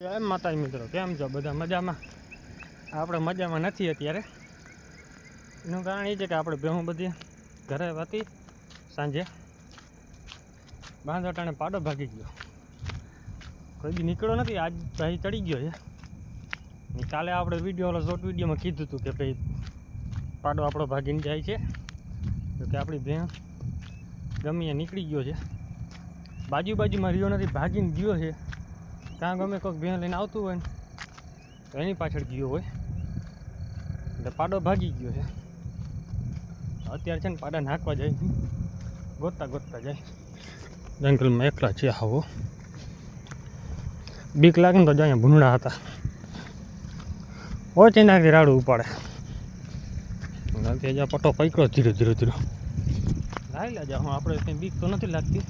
કેમ માતાજી મિત્રો, કેમ છો? બધા મજામાં? આપણે મજામાં નથી અત્યારે. એનું કારણ એ છે કે આપણે ભેહું બધી ઘરે હતી સાંજે. બાંધવટાણે પાડો ભાગી ગયો. કોઈ નીકળ્યો નથી, આજ ભાઈ ચડી ગયો છે. કાલે આપણે વીડિયો ઓલો શોર્ટ વિડીયોમાં કીધું હતું કે ભાઈ પાડો આપણો ભાગીને જાય છે. કે આપણી ભેં ગમીએ નીકળી ગયો છે. બાજુ બાજુમાં રહ્યો નથી, ભાગીને ગયો છે. ત્યાં ગમે કોઈક બિહાર લઈને આવતું હોય ને, તો એની પાછળ ગયો હોય. એટલે પાડો ભાગી ગયો છે. અત્યારે છે ને પાડા નાખવા જાય ગોતતા ગોતતા જાય. જંગલમાં એકલા છે આવો બીક લાગે ને તો જાય ભૂંડા હતા. ઓછી નાખી રાડું ઉપાડે. નથી જ્યાં પટો પૈકડો ધીરે ધીરે ધીરે. લાવી લેજા, હું, આપણે કંઈ બીક તો નથી લાગતી.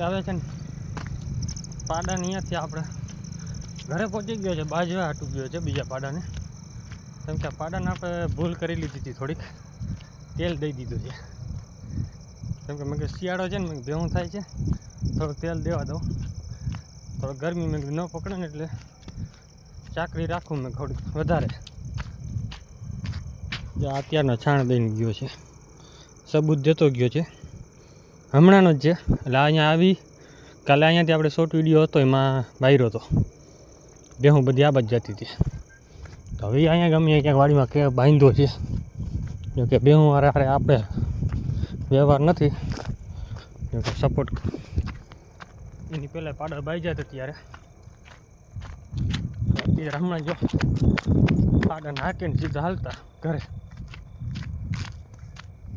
હવે છે ને પાડાને અહીંયાથી આપણે ઘરે પહોંચી ગયો છે બાજવા હાટું ગયો છે બીજા પાડાને. કેમ કે આ પાડાને આપણે ભૂલ કરી લીધી હતી થોડીક. તેલ દઈ દીધું છે. કેમ કે મેં કે શિયાળો છે ને, મેં ભેહું થાય છે. થોડુંક તેલ દેવા દઉં. થોડુંક ગરમી મેં ન પકડે ને એટલે ચાકરી રાખું મેં થોડીક વધારે. જે અત્યારનો છાણ દઈને ગયો છે. સબૂત દેતો ગયો છે. હમણાંનો જ છે. એટલે અહીંયા આવી કાલે અહીંયાથી આપણે શોર્ટ વીડિયો હતો, એમાં બાયરો હતો. બેહું બધી આ બાજુ જતી હતી. તો હવે અહીંયા ગમે ક્યાંક વાડીમાં કે બાંધો છે. જો કે હું હારે આપણે વ્યવહાર નથી. જોકે સપોર્ટ એની પહેલાં પાડર બાઈ જતા ત્યારે. અત્યારે હમણાં જો પાડર નાખીને સીધા હાલતા ઘરે.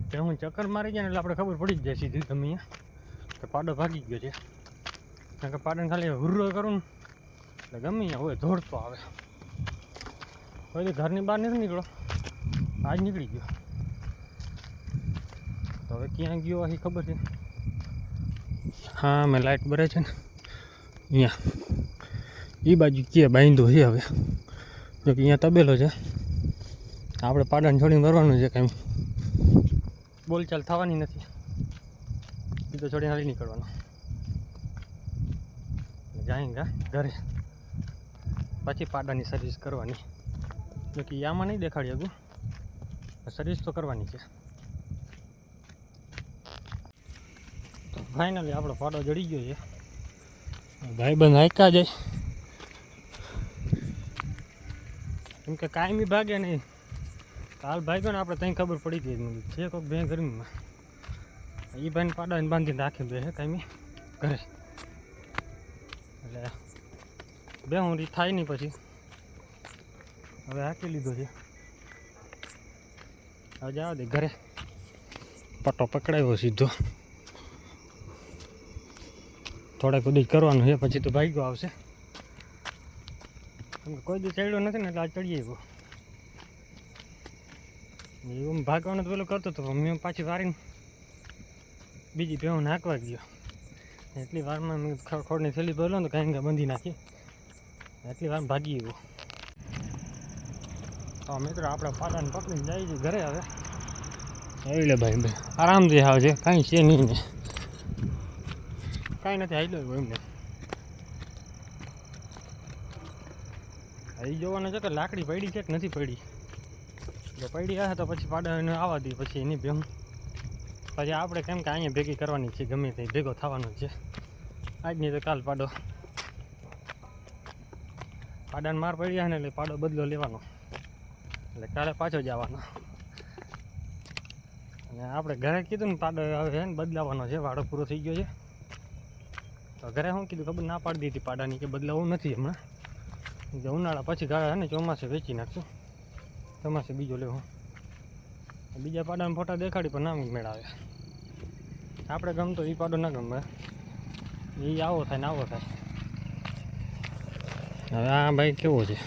તે હું ચક્કર મારી ગયા એટલે આપણે ખબર પડી જ જાય સીધી ગમે અહીંયા પાડો ભાગી ગયો છે. કારણ કે પાટણ ખાલી હુર્રો કરું ને એટલે ગમે હોય દોડતો આવે. હવે ઘરની બહાર નથી નીકળો. આજ નીકળી ગયો. તો હવે ક્યાં ગયો આખી ખબર છે? હા, મેં લાઇટ ભરે છે ને. અહીંયા. એ બાજુ ક્યાં બાંધો છે હવે? જો કે અહીંયા તબેલો છે. આપણે પાટણ છોડીને ભરવાનું છે કંઈ. બોલચાલ થવાની નથી. એ તો છોડીને હાલી નીકળવાનો. જાયંગા ઘરે. પછી પાડાની સર્વિસ કરવાની. જો આમાં નહીં દેખાડી શકું સર્વિસ તો કરવાની છે. તો ફાઇનલી આપણો પાડો જડી ગયો છે. ભાઈબંધ હાંકા જાય. કેમ કે કાયમી ભાગે નહીં. કાલ ભાગ્યો ને આપણે ત્યાં ખબર પડી ગઈ છે કોઈક બે ગરમીમાં. એ ભાઈને પાડાને બાંધીને રાખી બે કાયમી ઘરે. બે હું રી થાય નહીં પછી. હવે હાકી લીધો છે. હવે જવા દે ઘરે. પટ્ટો પકડાયો સીધો. થોડાક ઉદી કરવાનું છે, પછી તો ભાગ્યો આવશે. કોઈ દી ચડ્યો નથી ને એટલે આ ચડી આવ્યો એવું ભાગવાનું તો પેલું કરતો હતો મેં પાછી વારીને બીજી ભેહું નાખવા ગયો. એટલી વારમાં મેં ખ- ખોળની થેલી ભરેલો ને કાંઈ બંધી નાખી. એટલી વાર ભાગી ગયું. તો મિત્રો, આપણે પાડાને પકડીને જઈએ છીએ ઘરે હવે. આવી લે ભાઈ ભાઈ. આરામથી આવજે કાંઈ છે નહીં ને. કાંઈ નથી આવી લો એમને. આવી જોવાનું છે કે લાકડી પડી છે કે નથી પડી? જો પડી હશે તો પછી પાડા એને આવવા દઈએ પછી એની ભેગું પછી આપણે કેમ કે અહીંયા ભેગી કરવાની છે, ગમે તે ભેગો થવાનો છે. આજની તો કાલ પાડો. પાડાને માર પડ્યા ને એટલે પાડો બદલો લેવાનો. એટલે કાલે પાછો જવાનો અને આપણે ઘરે કીધું ને પાડો હવે છે ને બદલાવાનો છે, વાડો પૂરો થઈ ગયો છે. તો ઘરે શું કીધું ખબર ના પાડી દીધી પાડાની કે બદલાવું નથી હમણાં. જે ઉનાળા પછી ગાળા ને ચોમાસે વેચી નાખશું. ચોમાસે બીજો લેવો. બીજા પાડાના ફોટા દેખાડી પણ ના મેળાવે. આપણે ગમતો એ પાડો ના ગમે. એ આવો થાય ને આવો થાય. હવે આ ભાઈ કેવો છે?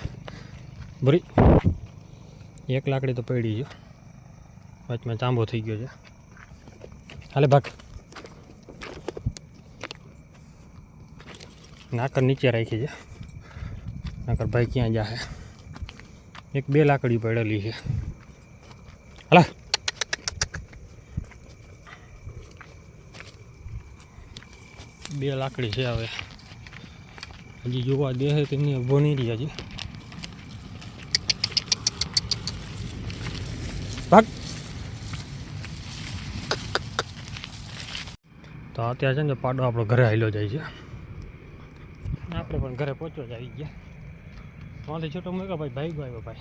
ભરી. એક લાકડી તો પડી ગયો વચમાં ચાંબો થઈ ગયો છે. હાલે ભાગ. નાકર નીચે રાખી છે. નાકર ભાઈ ક્યાં જાહે? એક બે લાકડી પડેલી છે. હાલા. બે લાકડી છે હવે. હજી જોવા દે છે તેમની ભણી રહ્યા છે. તો અત્યારે છે ને પાડો આપણો ઘરે હાલ્યો જાય છે. આપણે પણ ઘરે પહોંચવા જ આવી ગયા. ત્યાંથી છોટો મૂક્યો ભાઈ ભાઈ આવ્યો ભાઈ.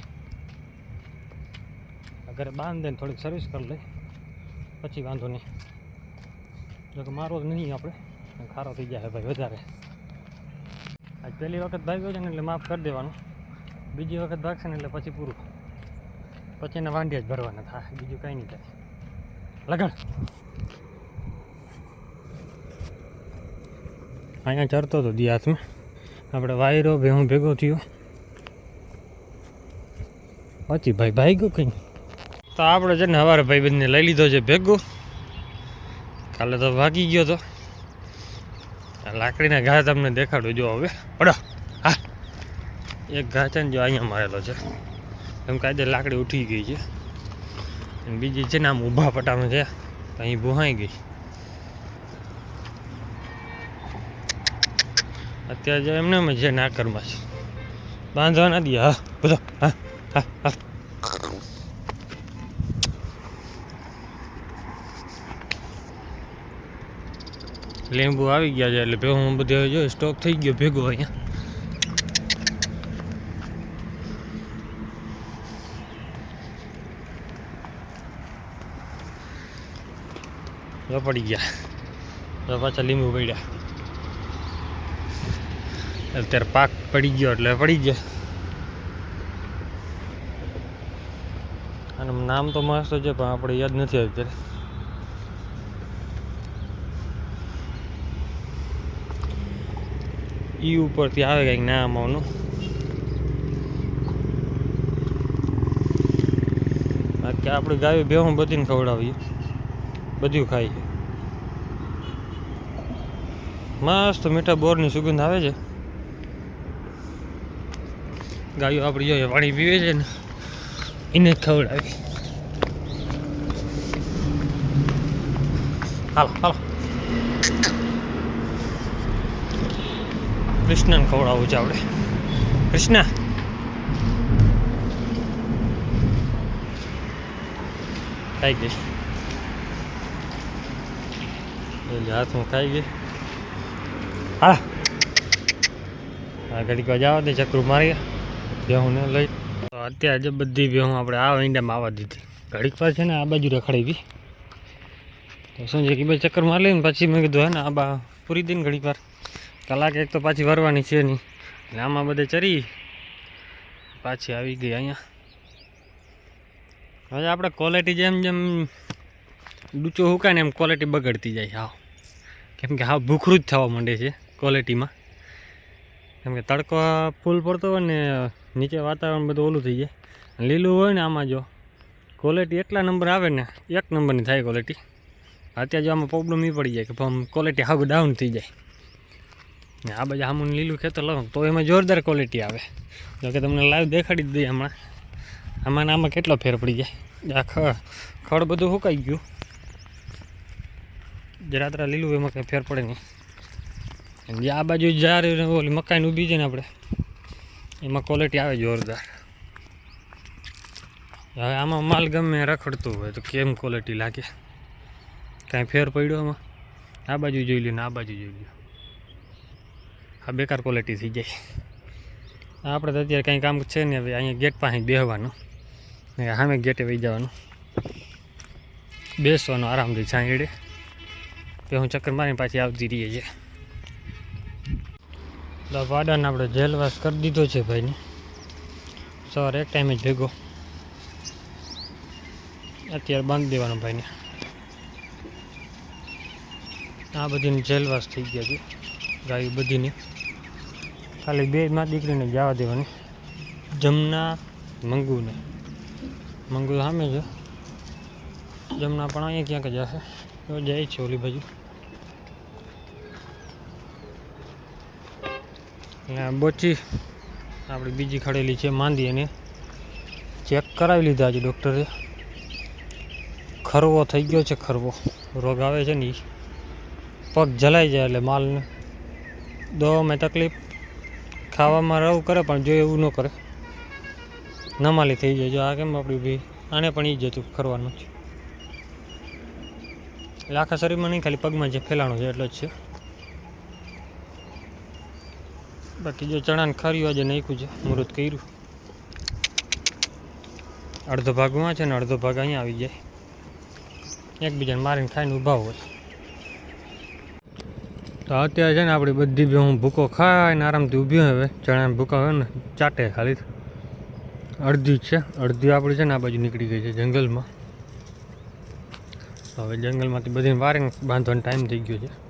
ઘરે ઘરે બાંધીને થોડીક સર્વિસ કરી લે. પછી વાંધો નહીં. જો કે મારો જ નહીં આપણે. ખારો થઈ જાય ભાઈ વધારે. આજ પહેલી વખત ભાગ્યો છે ને એટલે માફ કરી દેવાનું. બીજી વખત ભાગશે ને એટલે પછી પૂરું. પછી એના વાંઢિયા જ ભરવાના થાય. બીજું કાંઈ નહીં થાય. લગણ અહીંયા ચરતો હતો દિયાસમાં આપણે વાયરો ભેહું ભેગો થયો. પછી ભાઈ ભાઈ ગયો કંઈ? તો આપણે છે ને સવારે ભાઈ બંને લઈ લીધો છે ભેગો. કાલે તો ભાગી ગયો તો. આ લાકડીના ઘા તમને દેખાડું, જો હવે. પડો. હા. એક ઘા છે ને જો અહીંયા મારેલો છે. એમ કાયદે લાકડી ઉઠી ગઈ છે. બીજી છે ને આમ ઊભા પટામાં છે. તો અહીં ભૂહાઈ ગઈ. અત્યારે એમને છે નાકરમાં છે બાંધવા ના દે. હા, બધો. હા હા હા. લીંબુ આવી ગયા છે એટલે ભેગું બધે જો સ્ટોક થઈ ગયો ભેગો અહીંયા. જો પડી ગયા. તો પાછા લીંબુ પડ્યા. અત્યારે પાક પડી ગયો એટલે પડી ગયા. અને નામ તો મસ્ત છે, પણ આપણે યાદ નથી અત્યારે ઈ ઉપરથી આવે કંઈક નામ આવનું બાકી આપણે ગાયો ભેહું બધીને ખવડાવીએ. બધું ખાઈ છે મસ્ત મીઠા બોરની સુગંધ આવે છે. ગાયો આપણી જોઈએ પાણી પીવે છે ને, એને જ ખવડાવી હાલો હાલો. કૃષ્ણને ખવડાવવું છે આપણે. કૃષ્ણ. ખાઈ ગઈ. એટલે હાથમાં ખાઈ ગઈ. હા. હા ઘડીક જાવ દે ચક્રું મારી ને લઈ. અત્યારે જે બધી બેહું આપણે આ ઈંડામાં આવવા દીધી. ઘડીક પાસે છે ને આ બાજુ રખડાવી. તો સંજય કે ભાઈ ચક્કર મારી લઈને પછી મેં કીધું હે ને આ બા પૂરી દઈને ઘડીક વાર. કલાક એક તો પાછી વરવાની છે નહીં. એટલે આમાં બધે ચરી પાછી આવી ગઈ અહીંયા. હવે આપણે ક્વોલિટી જેમ જેમ ડૂચો હુકાય ને એમ ક્વોલિટી બગડતી જાય. હાવ. કેમ કે હાવ ભૂખરું જ થવા માંડે છે ક્વોલિટીમાં કેમ કે તડકો ફૂલ પડતો હોય ને, નીચે વાતાવરણ બધું ઓલું થઈ જાય. લીલું હોય ને આમાં જો ક્વોલિટી એટલા નંબર આવે ને, એક નંબરની થાય ક્વોલિટી અત્યારે જો આમાં પ્રોબ્લેમ એ પડી જાય કે ક્વોલિટી હાવ ડાઉન થઈ જાય. આ બાજુ આમું લીલું ખેતર લો તો એમાં જોરદાર ક્વોલિટી આવે. જો કે તમને લાઈવ દેખાડી જ દઈએ હમણાં. આમાં આમાં કેટલો ફેર પડી જાય? આ ખ, ખડ બધું સુકાઈ ગયું. જરાતરા લીલું એમાં કંઈ ફેર પડે નહીં. જે આ બાજુ જ્યારે ઓલી મકાઈને ઊભી છે ને આપણે, એમાં ક્વોલિટી આવે જોરદાર. હવે આમાં માલ ગમે રખડતું હોય તો કેમ ક્વોલિટી લાગે? કાંઈ ફેર પડ્યો આમાં? આ બાજુ જોઈ લ્યો ને આ બાજુ જોઈ લ્યો. આ બેકાર ક્વોલિટી થઈ જાય. આપણે તો અત્યારે કંઈ કામ છે ને હવે અહીંયા ગેટ પાસે બેહવાનું. ને સામે ગેટે વહી જવાનું. બેસવાનું આરામથી છાંયડે તો હું ચક્કર મારીને પાછી આવતી રહીએ છીએ. તો વાડાને આપણે જેલવાસ કરી દીધો છે ભાઈને. સવારે એક ટાઈમે જ ભેગો. અત્યારે બાંધી દેવાનો ભાઈને. આ બધીની જેલવાસ થઈ ગયા છે. ગાયું બધીની. ખાલી બે માં દીકરીને જવા દેવાની. જમના મંગુને. મંગુ સામે છે. જમના પણ અહીંયા ક્યાંક જશે તો જાય છે ઓલી બાજુ. બોચી આપણી બીજી ખડેલી છે, માંદી એને. ચેક કરાવી લીધા છે ડૉક્ટરે. ખરવો થઈ ગયો છે, ખરવો. રોગ આવે છે ને પગ જલાઈ જાય એટલે માલને. દવામાં તકલીફ. ખાવામાં રવું કરે, પણ જો એવું ન કરે, નમાલી થઈ જાય. જો આ કેમ આપણી ભાઈ? આને પણ એ જ હતું ખરવાનું છે એટલે આખા શરીરમાં નહીં, ખાલી પગમાં જે ફેલાણું છે એટલો જ છે. બાકી જો ચણાને ખર્યું, આજે નાખ્યું છે મુહૂર્ત કર્યું. અડધો ભાગમાં છે ને અડધો ભાગ અહીંયા આવી જાય. એકબીજાને મારીને ખાઈને ઊભા હોય. તો અત્યારે છે ને આપણી બધી બી હું ભૂકો ખાઈને આરામથી ઊભી હવે. ચણા ભૂકા હોય ને, ચાટે ખાલી અડધી છે. અડધી આપણી છે ને આ બાજુ નીકળી ગઈ છે જંગલમાં. હવે જંગલમાંથી બધી વારીને બાંધવાનો ટાઈમ થઈ ગયો છે.